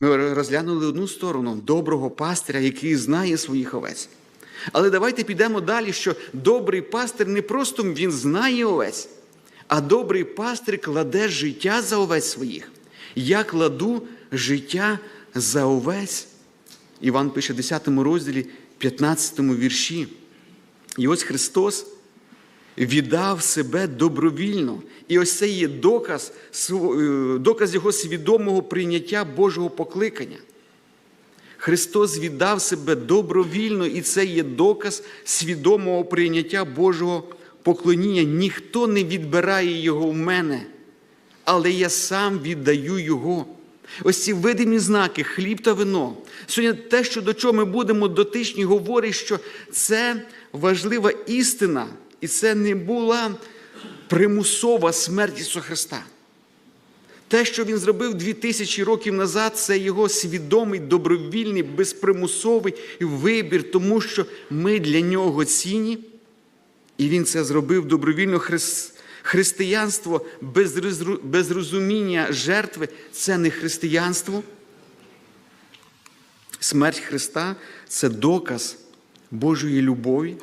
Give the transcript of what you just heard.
Ми розглянули одну сторону доброго пастиря, який знає своїх овець. Але давайте підемо далі, що добрий пастир не просто він знає овець, а добрий пастир кладе життя за овець своїх. Я кладу життя за овець. Іван пише в 10 розділі, 15 вірші. І ось Христос віддав себе добровільно. І ось це є доказ, е, доказ його свідомого прийняття Божого покликання. Христос віддав себе добровільно, і це є доказ свідомого прийняття Божого поклоніння. Ніхто не відбирає його в мене, але я сам віддаю його. Ось ці видимі знаки, хліб та вино. Сьогодні те, що до чого ми будемо дотичні, говорить, що це важлива істина, і це не була примусова смерть Ісуса Христа. Те, що він зробив дві тисячі років назад, це його свідомий, добровільний, безпримусовий вибір, тому що ми для нього цінні, і він це зробив добровільно. Хрис- Християнство без розуміння жертви це не християнство. Смерть Христа це доказ Божої любові,